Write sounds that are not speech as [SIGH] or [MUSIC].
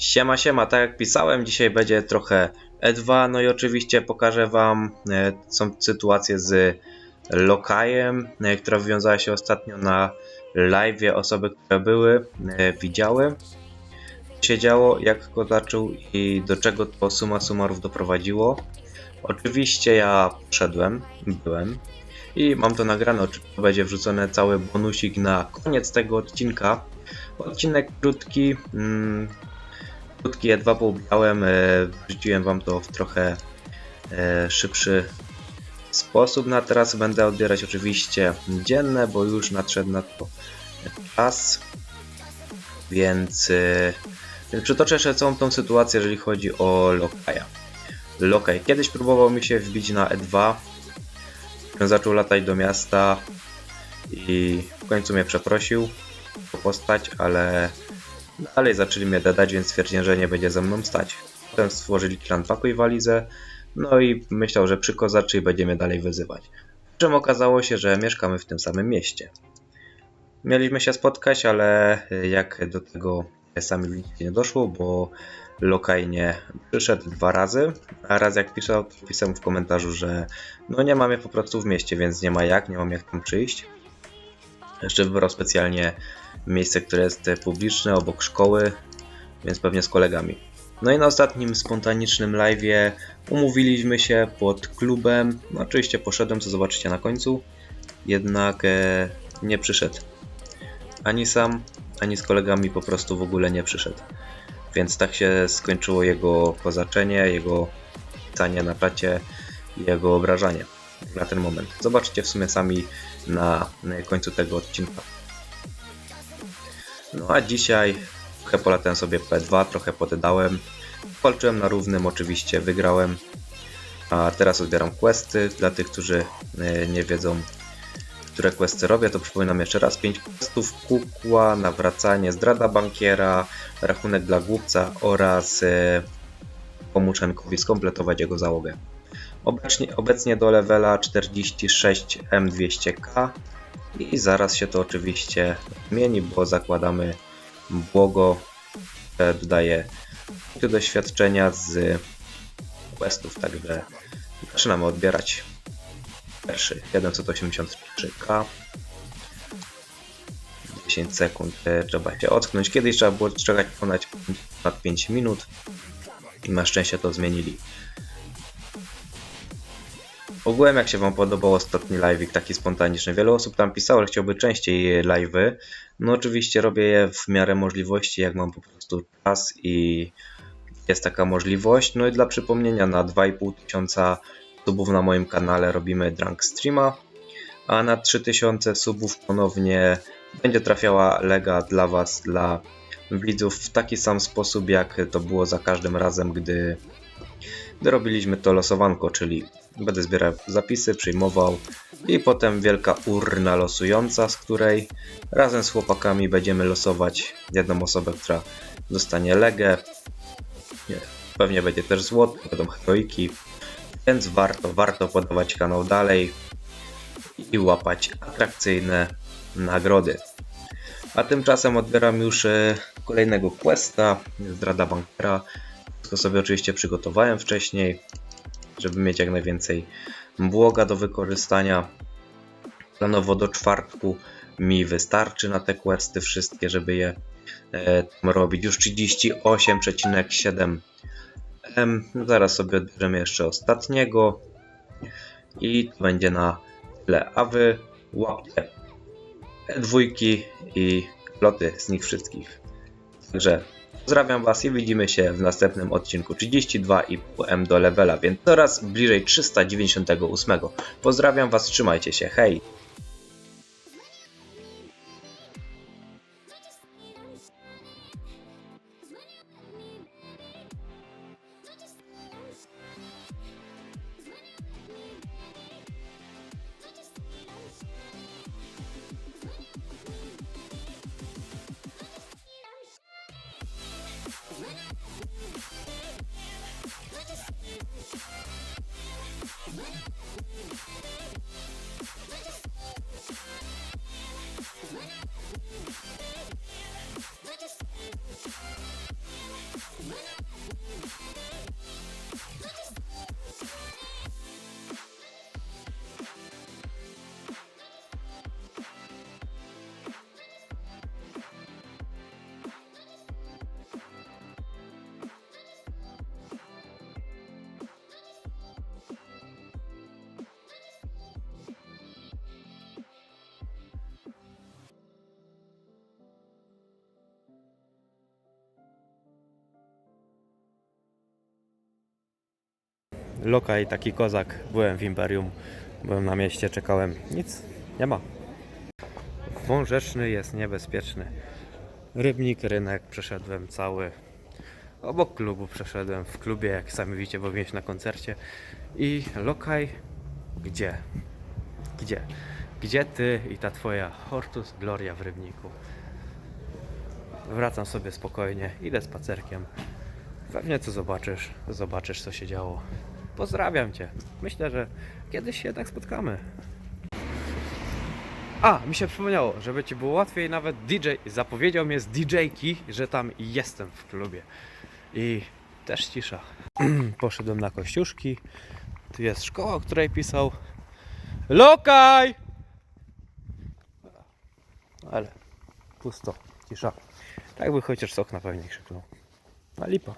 Siema, siema, tak jak pisałem, dzisiaj będzie trochę E2, no i oczywiście pokażę Wam e, są sytuacje z Lokajem, e, która wywiązała się ostatnio na live. Osoby, które były, e, widziały, co się działo, jak go zaczął i do czego to suma summarów doprowadziło. Oczywiście ja poszedłem, byłem i mam to nagrane, oczywiście będzie wrzucony cały bonusik na koniec tego odcinka. Odcinek krótki, mm, krótki E2 poubijałem, e, wrzuciłem wam to w trochę e, szybszy sposób. No a teraz będę odbierać oczywiście dzienne, bo już nadszedł na to czas. Więc, e, więc przytoczę jeszcze całą tą sytuację, jeżeli chodzi o Lokaja. Lokaj. Kiedyś próbował mi się wbić na E2. Zaczął latać do miasta i w końcu mnie przeprosił o postać, ale Dalej zaczęli mnie dodać, więc stwierdziłem, że nie będzie ze mną stać. Potem stworzyli klan Pakuj Walizę, no i myślał, że przykozaczy i będzie mnie dalej wyzywać. Czym okazało się, że mieszkamy w tym samym mieście. Mieliśmy się spotkać, ale jak do tego sami nie doszło, bo Lokaj nie przyszedł dwa razy, a raz jak pisał, to pisałem w komentarzu, że no nie mam je po prostu w mieście, więc nie ma jak, nie mam jak tam przyjść. Jeszcze wybrał specjalnie miejsce, które jest e, publiczne, obok szkoły, więc pewnie z kolegami. No i na ostatnim spontanicznym live'ie umówiliśmy się pod klubem. No oczywiście poszedłem, co zobaczycie na końcu. Jednak e, nie przyszedł. Ani sam, ani z kolegami po prostu w ogóle nie przyszedł. Więc tak się skończyło jego kozaczenie, jego pisanie na czacie i jego obrażanie na ten moment. Zobaczcie w sumie sami na, końcu tego odcinka. No a dzisiaj trochę polatałem sobie P2, trochę poddałem. Walczyłem na równym, oczywiście wygrałem. A teraz odbieram questy. Dla tych, którzy e, nie wiedzą, które questy robię, to przypominam jeszcze raz. 5 questów, kukła, nawracanie, zdrada bankiera, rachunek dla głupca oraz Henkowi skompletować jego załogę. Obecnie, obecnie do levela 46 M200K i zaraz się to oczywiście zmieni, bo zakładamy błogo, które dodaje punkty doświadczenia z questów, także zaczynamy odbierać pierwszy 783k 10 sekund e, trzeba się ocknąć. Kiedyś trzeba było czekać ponad 5 minut i na szczęście to zmienili. Ogółem jak się Wam podobał ostatni live'ik, taki spontaniczny. Wiele osób tam pisało, że chciałby częściej live'y. No oczywiście robię je w miarę możliwości, jak mam po prostu czas i jest taka możliwość. No i dla przypomnienia, na 2,5 tysiąca subów na moim kanale robimy Drunk Streama, a na 3000 subów ponownie będzie trafiała lega dla Was, dla widzów w taki sam sposób, jak to było za każdym razem, gdy, robiliśmy to losowanko, czyli Będę zbierał zapisy, przyjmował i potem wielka urna losująca, z której razem z chłopakami będziemy losować jedną osobę, która dostanie legę. Nie, pewnie będzie też złoto, będą heroiki, więc warto, warto podawać kanał dalej i łapać atrakcyjne nagrody. A tymczasem odbieram już e, kolejnego questa, zdrada bankera. Wszystko sobie oczywiście przygotowałem wcześniej żeby mieć jak najwięcej błoga do wykorzystania. Planowo do czwartku mi wystarczy na te questy wszystkie, żeby je e, robić. Już 38,7 M. Zaraz sobie odbierzemy jeszcze ostatniego i to będzie na tyle. A wy łapcie dwójki i loty z nich wszystkich. Także Pozdrawiam Was i widzimy się w następnym odcinku 32,5 M do levela, więc coraz bliżej 398. Pozdrawiam Was, trzymajcie się, hej! Woo! Lokaj, taki kozak. Byłem w Imperium, byłem na mieście, czekałem. Nic, nie ma. Wąż rzeczny jest niebezpieczny. Rybnik, rynek przeszedłem cały. Obok klubu przeszedłem. W klubie, jak sami widzicie, bawiłem się na koncercie. I lokaj, gdzie? Gdzie? Gdzie ty i ta twoja Hortus Gloria w Rybniku? Wracam sobie spokojnie, idę spacerkiem. Pewnie co zobaczysz, zobaczysz co się działo. Pozdrawiam cię. Myślę, że kiedyś się jednak spotkamy. A, mi się przypomniało, żeby ci było łatwiej, nawet DJ zapowiedział mnie z DJ-ki, że tam jestem w klubie. I też cisza. [CLEARS THROAT] Poszedłem na kościuszki. Tu jest szkoła, o której pisał. Lokaj! Ale pusto, cisza. Tak by chociaż sok na pewnie krzyknął. A lipa.